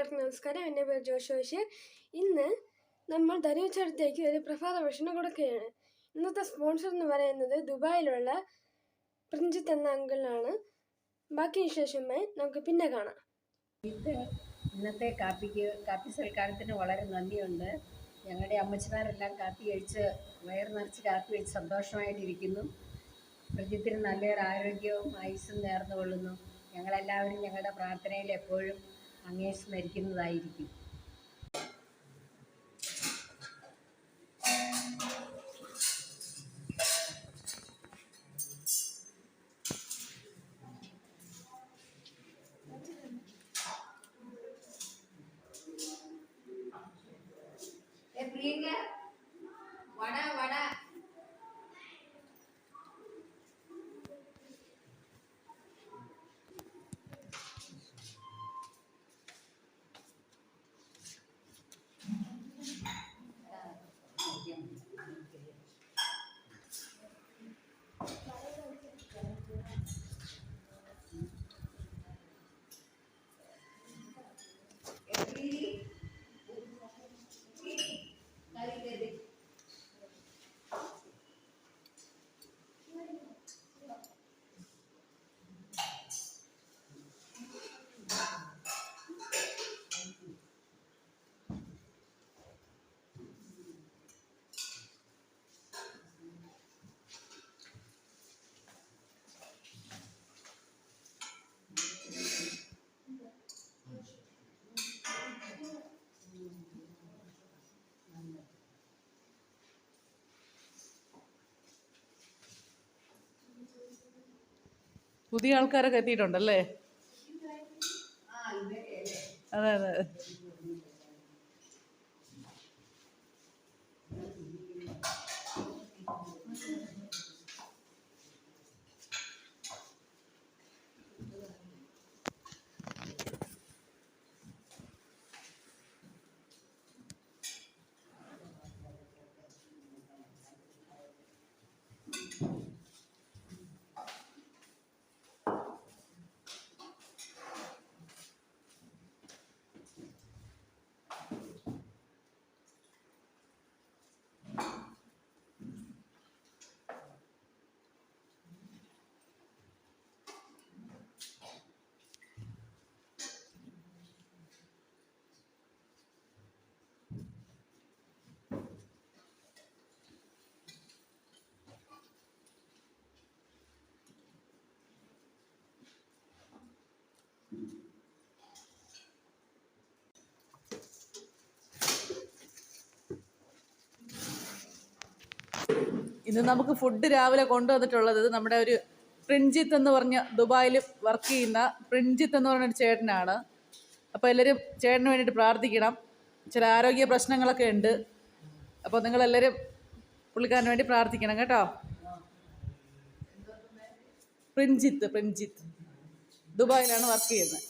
എല്ലാവർക്കും നമസ്കാരം എന്റെ പേര് ജോഷു ബഷീർ. ഇന്ന് നമ്മൾ ധനുച്ചടത്തേക്ക് ഒരു പ്രഭാത ഭക്ഷണം കൊടുക്കുകയാണ്. ഇന്നത്തെ സ്പോൺസർ എന്ന് പറയുന്നത് ദുബായിലുള്ള പ്രിഞ്ചിത്ത് എന്ന അങ്കിളാണ് ബാക്കി വിശേഷമായി നമുക്ക് പിന്നെ കാണാം. ഇത് ഇന്നത്തെ കാപ്പിക്ക് കാപ്പി സൽക്കാരത്തിന് വളരെ നന്ദിയുണ്ട്. ഞങ്ങളുടെ അമ്മച്ചിമാരെല്ലാം കാപ്പി കഴിച്ച് വയറ് നിറച്ച് കാപ്പി കഴിച്ച് സന്തോഷമായിട്ടിരിക്കുന്നു. പ്രജിത്തിന് നല്ലൊരു ആരോഗ്യവും ആയുസ്സും നേർന്നു കൊള്ളുന്നു ഞങ്ങളെല്ലാവരും ഞങ്ങളുടെ പ്രാർത്ഥനയിൽ എപ്പോഴും അങ്ങേ സ്മരിക്കുന്നതായിരിക്കും വട പുതിയ ആൾക്കാരൊക്കെ എത്തിയിട്ടുണ്ടല്ലേ? അതെ അതെ. ഇന്ന് നമുക്ക് ഫുഡ് രാവിലെ കൊണ്ടുവന്നിട്ടുള്ളത് നമ്മുടെ ഒരു പ്രിൻജിത്ത് എന്ന് പറഞ്ഞ ദുബായിൽ വർക്ക് ചെയ്യുന്ന പ്രിൻജിത്ത് എന്ന് പറഞ്ഞ ഒരു ചേട്ടനാണ്. അപ്പോൾ എല്ലാവരും ചേട്ടന് വേണ്ടിയിട്ട് പ്രാർത്ഥിക്കണം. ചില ആരോഗ്യ പ്രശ്നങ്ങളൊക്കെ ഉണ്ട്. അപ്പോൾ നിങ്ങളെല്ലാവരും പുള്ളിക്കാരന് വേണ്ടി പ്രാർത്ഥിക്കണം കേട്ടോ. പ്രിൻജിത്ത് പ്രിൻജിത്ത്. ദുബായിലാണ് വർക്ക് ചെയ്യുന്നത്.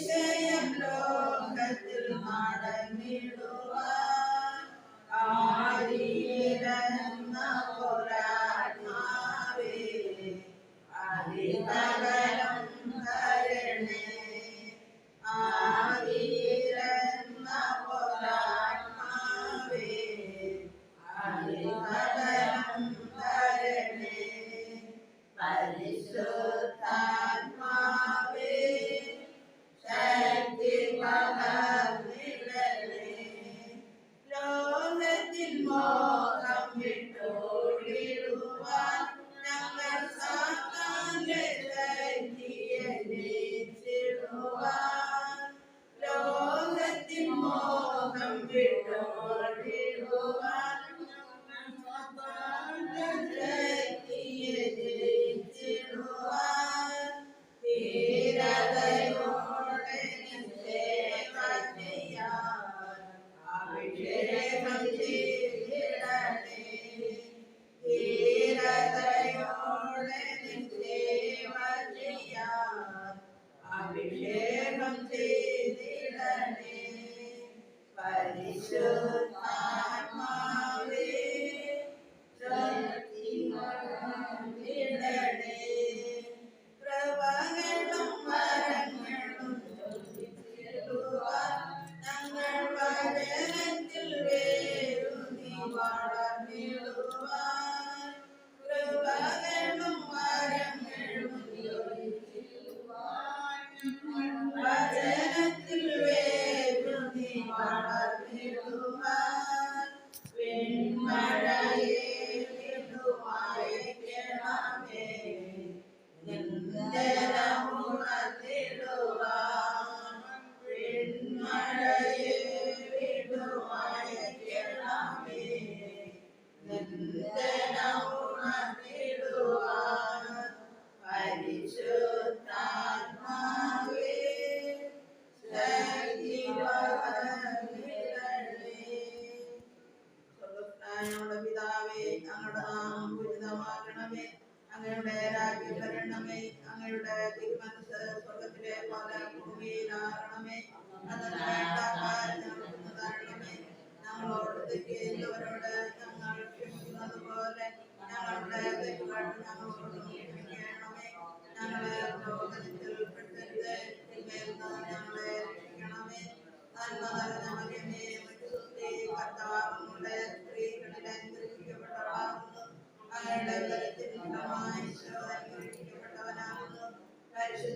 പരിശുദ്ധാത്മാവേ ശരണ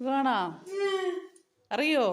സുഖമാണോ അറിയോ?